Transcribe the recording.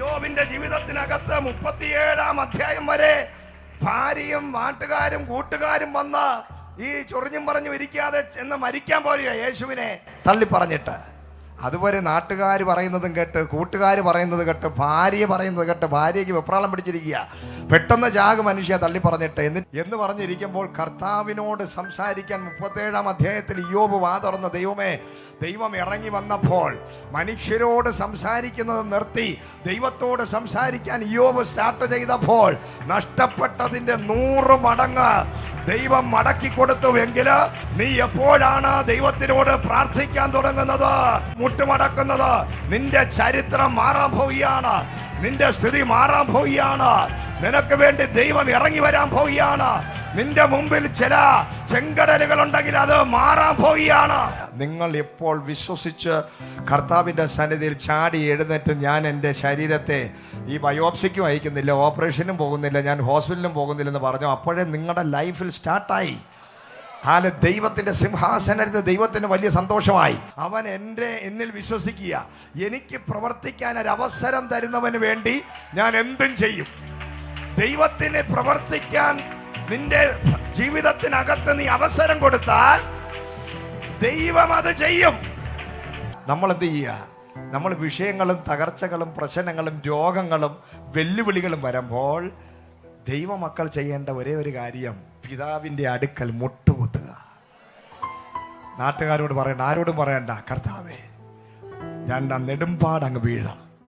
യോബിന്റെ ജീവിതത്തിനകത്ത് മുപ്പത്തിയേഴാം അധ്യായം വരെ ഭാര്യയും നാട്ടുകാരും കൂട്ടുകാരും വന്ന് ഈ ചൊറിഞ്ഞും പറഞ്ഞു ഇരിക്കാതെ ചെന്ന് മരിക്കാൻ പോലെയാ യേശുവിനെ തള്ളി പറഞ്ഞിട്ട്. അതുപോലെ നാട്ടുകാർ പറയുന്നതും കേട്ട് കൂട്ടുകാർ പറയുന്നത് കേട്ട് ഭാര്യ പറയുന്നത് കേട്ട് ഭാര്യയ്ക്ക് വെപ്രാളം പിടിച്ചിരിക്കുക. പെട്ടെന്ന് ജാഗ് മനുഷ്യ തള്ളി പറഞ്ഞിട്ട് എന്ന് എന്ന് പറഞ്ഞിരിക്കുമ്പോൾ കർത്താവിനോട് സംസാരിക്കാൻ മുപ്പത്തേഴാം അധ്യായത്തിൽ യോബ് വാ തുറന്ന ദൈവമേ ദൈവം ഇറങ്ങി വന്നപ്പോൾ മനുഷ്യരോട് സംസാരിക്കുന്നത് നിർത്തി. ദൈവത്തോട് സംസാരിക്കാൻ യോബ് സ്റ്റാർട്ട് ചെയ്തപ്പോൾ നഷ്ടപ്പെട്ടതിന്റെ നൂറ് മടങ്ങ് ദൈവം മടക്കി കൊടുത്തുവെങ്കിൽ നീ എപ്പോഴാണ് ദൈവത്തിനോട് പ്രാർത്ഥിക്കാൻ തുടങ്ങുന്നത്? മുട്ടുമടക്കുന്നത്. നിന്റെ ചരിത്രം മാറാൻ പോവുകയാണ്. നിന്റെ സ്ഥിതി മാറാൻ പോവുകയാണ്. നിനക്ക് വേണ്ടി ദൈവം ഇറങ്ങി വരാൻ പോവുകയാണ്. നിന്റെ മുമ്പിൽ ചില ചെങ്കടലുകൾ ഉണ്ടെങ്കിൽ അത് മാറാൻ പോവുകയാണ്. നിങ്ങൾ ഇപ്പോൾ വിശ്വസിച്ച് കർത്താവിന്റെ സന്നിധിയിൽ ചാടി എഴുന്നേറ്റ് ഞാൻ എന്റെ ശരീരത്തെ ഈ ബയോപ്സിക്കും അയക്കുന്നില്ല ഓപ്പറേഷനും പോകുന്നില്ല ഞാൻ ഹോസ്പിറ്റലിലും പോകുന്നില്ലെന്ന് പറഞ്ഞു. അപ്പോഴേ നിങ്ങളുടെ ലൈഫിൽ സ്റ്റാർട്ടായി. ആൽ ദൈവത്തിന്റെ സിംഹാസനത്തിൽ ദൈവത്തിന് വലിയ സന്തോഷമായി. അവൻ എന്റെ എന്നിൽ വിശ്വസിക്കുക. എനിക്ക് പ്രവർത്തിക്കാൻ ഒരു അവസരം തരുന്നവന് വേണ്ടി ഞാൻ എന്തും ചെയ്യും. ദൈവത്തിന് പ്രവർത്തിക്കാൻ നിന്റെ ജീവിതത്തിനകത്ത് നീ അവസരം കൊടുത്താൽ ദൈവം അത് ചെയ്യും. നമ്മൾ എന്ത് ചെയ്യുക നമ്മൾ വിഷയങ്ങളും തകർച്ചകളും പ്രശ്നങ്ങളും രോഗങ്ങളും വെല്ലുവിളികളും വരുമ്പോൾ ദൈവമക്കൾ ചെയ്യേണ്ട ഒരേ ഒരു കാര്യം പിതാവിന്റെ അടുക്കൽ മുട്ടുകുത്തുക. നാട്ടുകാരോട് പറയണ്ട ആരോടും പറയണ്ട കർത്താവേ ഞാൻ ആ നെടുമ്പാട് അങ്ങ് വീഴണം.